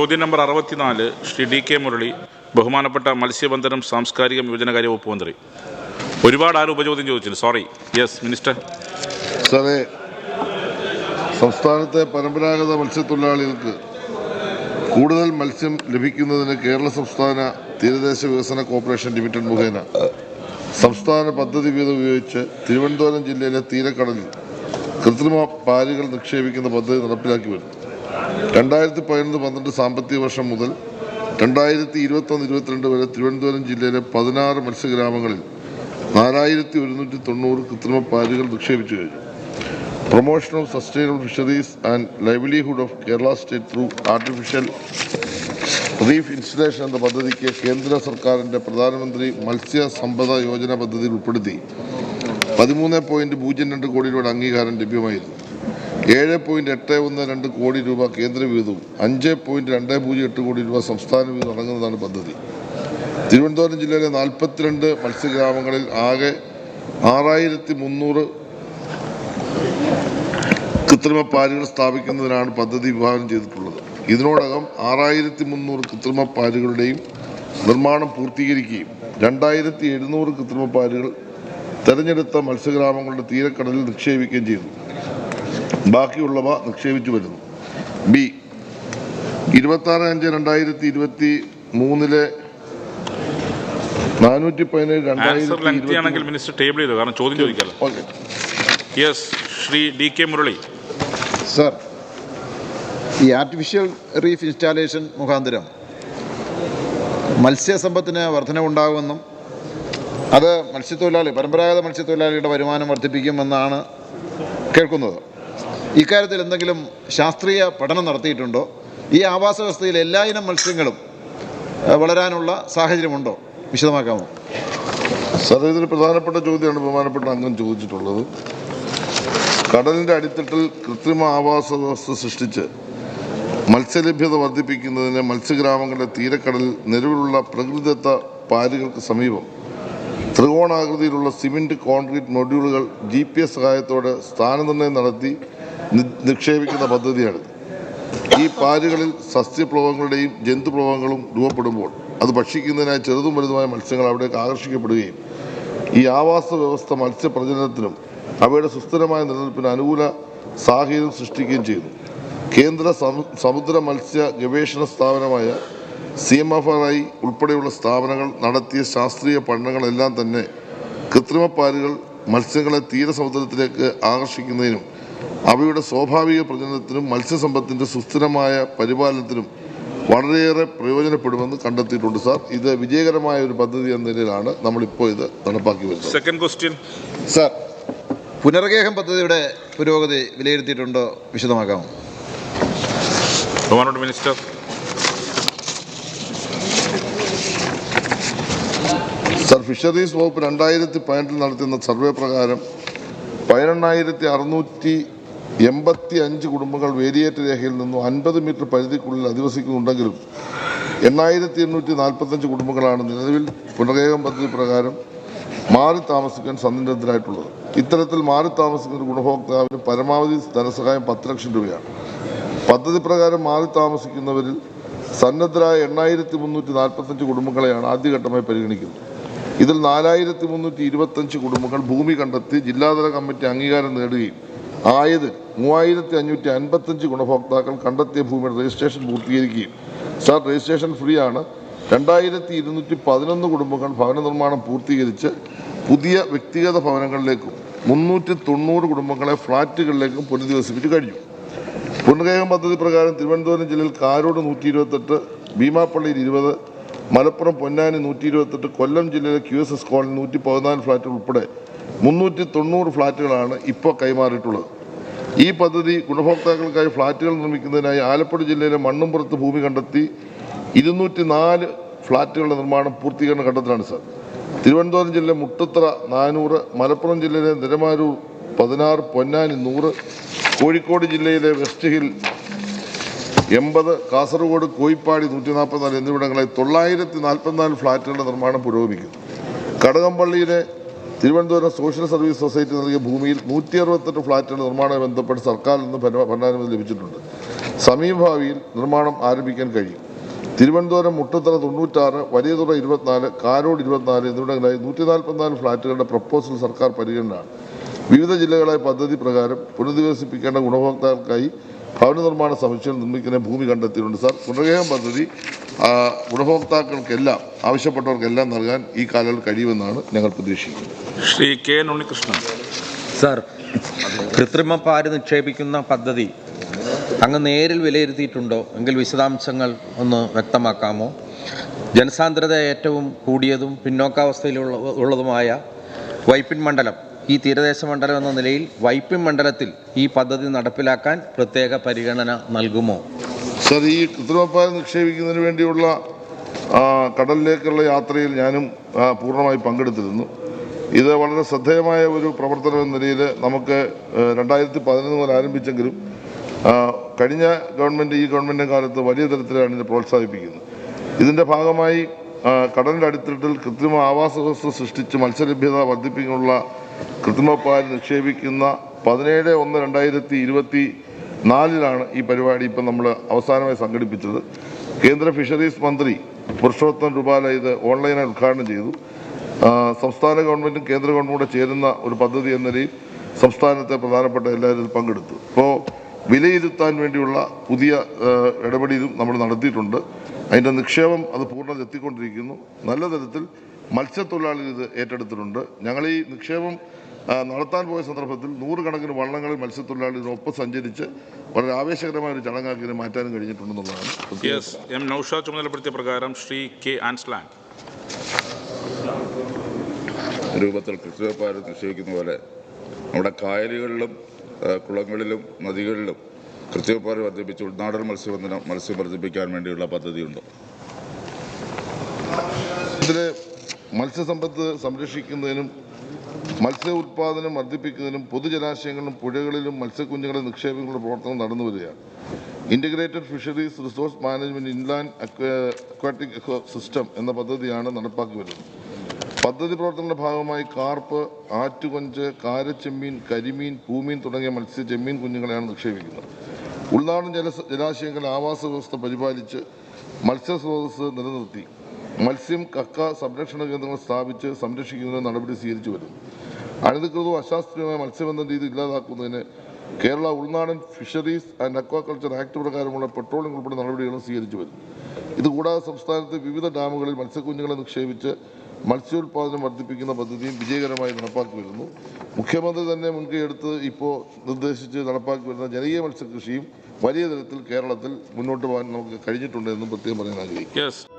ചോദ്യം നമ്പർ അറുപത്തിനാല് Shri D K Murali ബഹുമാനപ്പെട്ട മത്സ്യബന്ധനം സാംസ്കാരിക യുവജനകാര്യ വകുപ്പ് മന്ത്രി. ഒരുപാട് ആരും ഉപചോദ്യം ചോദിച്ചു സോറി യെസ് മിനിസ്റ്റർ സാറേ സംസ്ഥാനത്തെ പരമ്പരാഗത മത്സ്യത്തൊഴിലാളികൾക്ക് കൂടുതൽ മത്സ്യം ലഭിക്കുന്നതിന് കേരള സംസ്ഥാന തീരദേശ വികസന കോർപ്പറേഷൻ ലിമിറ്റഡ് മുഖേന സംസ്ഥാന പദ്ധതി വീതം ഉപയോഗിച്ച് തിരുവനന്തപുരം ജില്ലയിലെ തീരക്കടലിൽ കൃത്രിമ പാലുകൾ നിക്ഷേപിക്കുന്ന പദ്ധതി നടപ്പിലാക്കി വരുന്നു. രണ്ടായിരത്തി പതിനൊന്ന് പന്ത്രണ്ട് സാമ്പത്തിക വർഷം മുതൽ രണ്ടായിരത്തി ഇരുപത്തൊന്ന് ഇരുപത്തിരണ്ട് വരെ തിരുവനന്തപുരം ജില്ലയിലെ പതിനാറ് മത്സ്യഗ്രാമങ്ങളിൽ നാലായിരത്തി ഒരുന്നൂറ്റി തൊണ്ണൂറ് കൃത്രിമ പാലുകൾ നിക്ഷേപിച്ചു കഴിഞ്ഞു. Promotion of sustainable fisheries and livelihood of Kerala state through artificial reef installation എന്ന പദ്ധതിക്ക് കേന്ദ്ര സർക്കാരിന്റെ പ്രധാനമന്ത്രി മത്സ്യ സമ്പദ യോജന പദ്ധതിയിൽ ഉൾപ്പെടുത്തി പതിമൂന്ന് പോയിന്റ് പൂജ്യം രണ്ട് കോടി രൂപയുടെ അംഗീകാരം ലഭ്യമായിരുന്നു. ഏഴ് പോയിന്റ് എട്ട് ഒന്ന് രണ്ട് കോടി രൂപ കേന്ദ്ര വീതവും അഞ്ച് പോയിന്റ് രണ്ട് പൂജ്യം എട്ട് കോടി രൂപ സംസ്ഥാന വീതം അടങ്ങുന്നതാണ് പദ്ധതി. തിരുവനന്തപുരം ജില്ലയിലെ നാൽപ്പത്തിരണ്ട് മത്സ്യഗ്രാമങ്ങളിൽ ആകെ ആറായിരത്തി മുന്നൂറ് കൃത്രിമ പാലുകൾ സ്ഥാപിക്കുന്നതിനാണ് പദ്ധതി വിഭാവനം ചെയ്തിട്ടുള്ളത്. ഇതിനോടകം ആറായിരത്തി മുന്നൂറ് കൃത്രിമ പാലുകളുടെയും നിർമ്മാണം പൂർത്തീകരിക്കുകയും രണ്ടായിരത്തി എഴുന്നൂറ് കൃത്രിമ പാലുകൾ തെരഞ്ഞെടുത്ത മത്സ്യഗ്രാമങ്ങളുടെ തീരക്കടലിൽ നിക്ഷേപിക്കുകയും ചെയ്തു. ബാക്കിയുള്ളവ നിക്ഷേപിച്ചു വരുന്നു. ബി ഇരുപത്തി ആറ് അഞ്ച് രണ്ടായിരത്തി ഇരുപത്തി മൂന്നിലെ നാനൂറ്റി പതിനേഴ് ആണെങ്കിൽ രണ്ടായിരത്തി മിനിസ്റ്റർ ടേബിൾ ചെയ്തു? കാരണം ചോദ്യം ചോദിക്കാമല്ലോ okay yes Shri D K Murali. Sir ഈ ആർട്ടിഫിഷ്യൽ റീഫ് ഇൻസ്റ്റാലേഷൻ മുഖാന്തരം മത്സ്യസമ്പത്തിന് വർധനവുണ്ടാകുമെന്നും അത് മത്സ്യത്തൊഴിലാളി പരമ്പരാഗത മത്സ്യത്തൊഴിലാളിയുടെ വരുമാനം വർദ്ധിപ്പിക്കുമെന്നാണ് കേൾക്കുന്നത്. ഇക്കാര്യത്തിൽ എന്തെങ്കിലും ശാസ്ത്രീയ പഠനം നടത്തിയിട്ടുണ്ടോ? ഈ ആവാസ വ്യവസ്ഥയിൽ എല്ലായിനം മത്സ്യങ്ങളും ഏഹ്, വളരാനുള്ള സാഹചര്യമുണ്ടോ? വിശദമാക്കാമോ? സാർ ഇതൊരു പ്രധാനപ്പെട്ട ചോദ്യമാണ് ബഹുമാനപ്പെട്ട അംഗം ചോദിച്ചിട്ടുള്ളത്. കടലിന്റെ അടിത്തട്ടിൽ കൃത്രിമ ആവാസ വ്യവസ്ഥ സൃഷ്ടിച്ച് മത്സ്യലഭ്യത വർദ്ധിപ്പിക്കുന്നതിന് മത്സ്യഗ്രാമങ്ങളുടെ തീരക്കടലിൽ നിലവിലുള്ള പ്രകൃതിദത്ത പാലുകൾക്ക് സമീപം ത്രികോണാകൃതിയിലുള്ള സിമന്റ് കോൺക്രീറ്റ് മൊഡ്യൂളുകൾ ജി പി എസ് സഹായത്തോടെ സ്ഥാനനിർണയം നടത്തി നിക്ഷേപിക്കുന്ന പദ്ധതിയാണ്. ഈ പാലുകളിൽ സസ്യപ്ലവങ്ങളുടെയും ജന്തുപ്ലവങ്ങളും രൂപപ്പെടുമ്പോൾ അത് ഭക്ഷിക്കുന്നതിനായി ചെറുതും വലുതുമായ മത്സ്യങ്ങൾ അവിടേക്ക് ആകർഷിക്കപ്പെടുകയും ഈ ആവാസ വ്യവസ്ഥ മത്സ്യപ്രജനനത്തിനും അവയുടെ സുസ്ഥിരമായ നിലനിൽപ്പിന് അനുകൂല സാഹചര്യം സൃഷ്ടിക്കുകയും ചെയ്യുന്നു. കേന്ദ്ര സമു- സമുദ്ര മത്സ്യ ഗവേഷണ സ്ഥാപനമായ C M F R I ഉൾപ്പെടെയുള്ള സ്ഥാപനങ്ങൾ നടത്തിയ ശാസ്ത്രീയ പഠനങ്ങളെല്ലാം തന്നെ കൃത്രിമ പാലുകൾ മത്സ്യങ്ങളെ തീരസമുദ്രത്തിലേക്ക് ആകർഷിക്കുന്നതിനും അവയുടെ സ്വാഭാവിക പ്രജനനത്തിനും മത്സ്യസമ്പത്തിന്റെ സുസ്ഥിരമായ പരിപാലനത്തിനും വളരെയേറെ പ്രയോജനപ്പെടുമെന്ന് കണ്ടെത്തിയിട്ടുണ്ട് സാർ. ഇത് വിജയകരമായ ഒരു പദ്ധതി എന്ന നിലയിലാണ് നമ്മളിപ്പോൾ ഇത് നടപ്പാക്കി വരുന്നത്. സെക്കൻഡ് ക്വസ്റ്റ്യൻ സാർ പുനർഗേഹം പദ്ധതിയുടെ പുരോഗതി വിലയിരുത്തിയിട്ടുണ്ടോ? വിശദമാക്കാമോ? മിനിസ്റ്റർ. സർ ഫിഷറീസ് വകുപ്പ് രണ്ടായിരത്തി പതിനെട്ടിൽ നടത്തുന്ന സർവേ പ്രകാരം പതിനെണ്ണായിരത്തി അറുന്നൂറ്റി എൺപത്തി അഞ്ച് കുടുംബങ്ങൾ വേരിയേറ്റ് രേഖയിൽ നിന്നും അൻപത് മീറ്റർ പരിധിക്കുള്ളിൽ അധിവസിക്കുന്നുണ്ടെങ്കിലും എണ്ണായിരത്തി എണ്ണൂറ്റി നാൽപ്പത്തഞ്ച് കുടുംബങ്ങളാണ് നിലവിൽ പുനരേകം പദ്ധതി പ്രകാരം മാറി താമസിക്കാൻ സന്നദ്ധരായിട്ടുള്ളത്. ഇത്തരത്തിൽ മാറി താമസിക്കുന്ന ഗുണഭോക്താവിന് പരമാവധി ധനസഹായം പത്ത് ലക്ഷം രൂപയാണ്. പദ്ധതി പ്രകാരം മാറി താമസിക്കുന്നവരിൽ സന്നദ്ധരായ എണ്ണായിരത്തി മുന്നൂറ്റി നാൽപ്പത്തഞ്ച് കുടുംബങ്ങളെയാണ് ആദ്യഘട്ടമായി പരിഗണിക്കുന്നത്. ഇതിൽ നാലായിരത്തി മുന്നൂറ്റി ഇരുപത്തഞ്ച് കുടുംബങ്ങൾ ഭൂമി കണ്ടെത്തി ജില്ലാതല കമ്മിറ്റി അംഗീകാരം നേടുകയും ആയത് മൂവായിരത്തി അഞ്ഞൂറ്റി അൻപത്തഞ്ച് ഗുണഭോക്താക്കൾ കണ്ടെത്തിയ ഭൂമിയുടെ രജിസ്ട്രേഷൻ പൂർത്തീകരിക്കുകയും. സാർ രജിസ്ട്രേഷൻ ഫ്രീ ആണ്. രണ്ടായിരത്തി ഇരുന്നൂറ്റി പതിനൊന്ന് കുടുംബങ്ങൾ ഭവന നിർമ്മാണം പൂർത്തീകരിച്ച് പുതിയ വ്യക്തിഗത ഭവനങ്ങളിലേക്കും മുന്നൂറ്റി തൊണ്ണൂറ് കുടുംബങ്ങളെ ഫ്ളാറ്റുകളിലേക്കും പുനരധിവസിപ്പിച്ച് കഴിഞ്ഞു. പുനർഗേഹം പദ്ധതി പ്രകാരം തിരുവനന്തപുരം ജില്ലയിൽ കാരോട് നൂറ്റി ഇരുപത്തെട്ട് ഭീമാപ്പള്ളിയിൽ ഇരുപത് മലപ്പുറം പൊന്നാനി നൂറ്റി ഇരുപത്തെട്ട് കൊല്ലം ജില്ലയിലെ ക്യു എസ് എസ് കോളനി നൂറ്റി പതിനാല് ഫ്ലാറ്റുകൾ ഉൾപ്പെടെ മുന്നൂറ്റി തൊണ്ണൂറ് ഫ്ലാറ്റുകളാണ് ഇപ്പോൾ കൈമാറിയിട്ടുള്ളത്. ഈ പദ്ധതി ഗുണഭോക്താക്കൾക്കായി ഫ്ളാറ്റുകൾ നിർമ്മിക്കുന്നതിനായി ആലപ്പുഴ ജില്ലയിലെ മണ്ണുംപുറത്ത് ഭൂമി കണ്ടെത്തി ഇരുന്നൂറ്റി നാല് ഫ്ളാറ്റുകളുടെ നിർമ്മാണം പൂർത്തീകരണ ഘട്ടത്തിലാണ് സാർ. തിരുവനന്തപുരം ജില്ലയിലെ മുട്ടത്തറ നാനൂറ് മലപ്പുറം ജില്ലയിലെ നിരമാരൂർ പതിനാറ് പൊന്നാനി നൂറ് കോഴിക്കോട് ജില്ലയിലെ വെസ്റ്റ് ഹിൽ എൺപത് കാസർഗോഡ് കോയിപ്പാടി നൂറ്റി നാൽപ്പത്തിനാല് എന്നിവിടങ്ങളിൽ തൊള്ളായിരത്തി നാൽപ്പത്തിനാല് ഫ്ളാറ്റുകളുടെ നിർമ്മാണം പുരോഗമിക്കുന്നു. കടകംപള്ളിയിലെ തിരുവനന്തപുരം സോഷ്യൽ സർവീസ് സൊസൈറ്റി നൽകിയ ഭൂമിയിൽ നൂറ്റി അറുപത്തെട്ട് ഫ്ളാറ്റുകളുടെ നിർമ്മാണവുമായി ബന്ധപ്പെട്ട് സർക്കാരിൽ നിന്ന് ഭരണാനുമതി ലഭിച്ചിട്ടുണ്ട്. സമീപഭാവിയിൽ നിർമ്മാണം ആരംഭിക്കാൻ കഴിയും. തിരുവനന്തപുരം മുട്ടത്തറ തൊണ്ണൂറ്റാറ് വലിയതുറ ഇരുപത്തിനാല് കാരോട് ഇരുപത്തിനാല് എന്നിവിടങ്ങളിലായി നൂറ്റി നാൽപ്പത്തിനാല് ഫ്ളാറ്റുകളുടെ പ്രപ്പോസൽ സർക്കാർ പരിഗണനയാണ്. വിവിധ ജില്ലകളായ പദ്ധതി പ്രകാരം പുനരധിവസിപ്പിക്കേണ്ട ഗുണഭോക്താക്കൾക്കായി ഭവന നിർമ്മാണ സമുച്ചയം നിർമ്മിക്കുന്ന ഭൂമി കണ്ടെത്തിയിട്ടുണ്ട് സാർ. പുനർഗേഹം പദ്ധതി ഗുണഭോക്താക്കൾക്കെല്ലാം ആവശ്യപ്പെട്ടവർക്കെല്ലാം നൽകാൻ ഈ കാലയളവിൽ കഴിയുമെന്നാണ് ഞങ്ങൾ പ്രതീക്ഷിക്കുന്നത്. Shri K N Unnikrishnan. Sir കൃത്രിമ പാര് നിക്ഷേപിക്കുന്ന പദ്ധതി അങ്ങ് നേരിൽ വിലയിരുത്തിയിട്ടുണ്ടോ? എങ്കിൽ വിശദാംശങ്ങൾ ഒന്ന് വ്യക്തമാക്കാമോ? ജനസാന്ദ്രത ഏറ്റവും കൂടിയതും പിന്നോക്കാവസ്ഥയിലുള്ള ഉള്ളതുമായ വൈപ്പിൻ മണ്ഡലം. ഈ തീരദേശ മണ്ഡലം എന്ന നിലയിൽ വൈപ്പിൻ മണ്ഡലത്തിൽ ഈ പദ്ധതി നടപ്പിലാക്കാൻ പ്രത്യേക പരിഗണന നൽകുമോ? സർ ഈ കൃത്രിമപ്പായ നിക്ഷേപിക്കുന്നതിന് വേണ്ടിയുള്ള കടലിലേക്കുള്ള യാത്രയിൽ ഞാനും പൂർണമായി പങ്കെടുത്തിരുന്നു. ഇത് വളരെ ശ്രദ്ധേയമായ ഒരു പ്രവർത്തനം എന്ന നിലയിൽ നമുക്ക് രണ്ടായിരത്തി പതിനൊന്ന് മുതൽ ആരംഭിച്ചെങ്കിലും കഴിഞ്ഞ ഗവൺമെന്റ് ഈ ഗവൺമെന്റ് കാലത്ത് വലിയ തരത്തിലാണ് ഇത് പ്രോത്സാഹിപ്പിക്കുന്നത്. ഇതിന്റെ ഭാഗമായി കടലിന്റെ അടിത്തട്ടിൽ കൃത്രിമ ആവാസ വ്യവസ്ഥ സൃഷ്ടിച്ച് മത്സ്യലഭ്യത വർദ്ധിപ്പിക്കാനുള്ള കൃത്രിമപ്പാൽ നിക്ഷേപിക്കുന്ന പതിനേഴ് ഒന്ന് രണ്ടായിരത്തി ഇരുപത്തി നാലിലാണ് ഈ പരിപാടി ഇപ്പം നമ്മൾ അവസാനമായി സംഘടിപ്പിച്ചത്. കേന്ദ്ര ഫിഷറീസ് മന്ത്രി പുരുഷോത്തം രൂപാല ഇത് ഓൺലൈനായി ഉദ്ഘാടനം ചെയ്തു. സംസ്ഥാന ഗവൺമെന്റും കേന്ദ്ര ഗവൺമെന്റും ചേരുന്ന ഒരു പദ്ധതി എന്ന നിലയിൽ സംസ്ഥാനത്തെ പ്രധാനപ്പെട്ട എല്ലാവരും പങ്കെടുത്തു. ഇപ്പോൾ വിലയിരുത്താൻ വേണ്ടിയുള്ള പുതിയ ഇടപെടലും നമ്മൾ നടത്തിയിട്ടുണ്ട്. അതിന്റെ നിക്ഷേപം അത് പൂർണത എത്തിക്കൊണ്ടിരിക്കുന്നു. നല്ല തരത്തിൽ മത്സ്യത്തൊഴിലാളികൾ ഇത് ഏറ്റെടുത്തിട്ടുണ്ട്. ഞങ്ങൾ ഈ നിക്ഷേപം നടത്താൻ പോയ സന്ദർഭത്തിൽ നൂറുകണക്കിന് വള്ളങ്ങളിൽ മത്സ്യത്തൊഴിലാളികളൊപ്പം സഞ്ചരിച്ച് വളരെ ആവേശകരമായ ഒരു ചടങ്ങാക്കി ഇതിനെ മാറ്റാനും കഴിഞ്ഞിട്ടുണ്ടെന്നുള്ളതാണ് യെസ് എം ചുമതലപ്പെടുത്തിയ പ്രകാരം ശ്രീ കെ ആൻസ്ലാൻ രൂപത്തിൽ കൃത്രിമപ്പാൽ നിശ്ചയിക്കുന്ന പോലെ നമ്മുടെ കായലുകളിലും കുളങ്ങളിലും നദികളിലും കൃത്രിമപ്പാൽ വർദ്ധിപ്പിച്ച് ഉൾനാടൻ മത്സ്യബന്ധനം മത്സ്യം വർദ്ധിപ്പിക്കാൻ വേണ്ടിയുള്ള പദ്ധതിയുണ്ട്. ഇതിൽ മത്സ്യസമ്പത്ത് സംരക്ഷിക്കുന്നതിനും മത്സ്യ ഉത്പാദനം വർദ്ധിപ്പിക്കുന്നതിനും പൊതുജലാശയങ്ങളിലും പുഴകളിലും മത്സ്യക്കുഞ്ഞുങ്ങളുടെ നിക്ഷേപങ്ങളുടെ പ്രവർത്തനം നടന്നു വരികയാണ്. Integrated fisheries resource management inland aquatic ecosystem എന്ന പദ്ധതിയാണ് നടപ്പാക്കി വരുന്നത്. പദ്ധതി പ്രവർത്തനങ്ങളുടെ ഭാഗമായി കാർപ്പ് ആറ്റുകൊഞ്ച് കാരച്ചെമ്മീൻ കരിമീൻ പൂമീൻ തുടങ്ങിയ മത്സ്യ ചെമ്മീൻ കുഞ്ഞുങ്ങളെയാണ് നിക്ഷേപിക്കുന്നത്. ഉൾനാടൻ ജല ജലാശയങ്ങളുടെ ആവാസ വ്യവസ്ഥ പരിപാലിച്ച് മത്സ്യസ്രോതസ് നിലനിർത്തി. മത്സ്യം കക്ക സംരക്ഷണ കേന്ദ്രങ്ങൾ സ്ഥാപിച്ച് സംരക്ഷിക്കുന്നതിന് നടപടി സ്വീകരിച്ചു വരുന്നു. അനധികൃതവും അശാസ്ത്രീയമായ മത്സ്യബന്ധന രീതി ഇല്ലാതാക്കുന്നതിന് കേരള ഉൾനാടൻ ഫിഷറീസ് ആൻഡ് അക്വാകൾച്ചർ ആക്ട് പ്രകാരമുള്ള പെട്രോളിംഗ് ഉൾപ്പെടെ നടപടികളും സ്വീകരിച്ചു വരുന്നു. ഇതുകൂടാതെ സംസ്ഥാനത്ത് വിവിധ ഡാമുകളിൽ മത്സ്യക്കുഞ്ഞുങ്ങളെ നിക്ഷേപിച്ച് മത്സ്യോത്പാദനം വർദ്ധിപ്പിക്കുന്ന പദ്ധതിയും വിജയകരമായി നടപ്പാക്കി വരുന്നു. മുഖ്യമന്ത്രി തന്നെ മുൻകൈയെടുത്ത് ഇപ്പോൾ നിർദ്ദേശിച്ച് നടപ്പാക്കി വരുന്ന ജനകീയ മത്സ്യകൃഷിയും വലിയ തരത്തിൽ കേരളത്തിൽ മുന്നോട്ട് പോകാൻ നമുക്ക് കഴിഞ്ഞിട്ടുണ്ട് എന്നും പ്രത്യേകം പറയാൻ ആഗ്രഹിക്കുന്നു.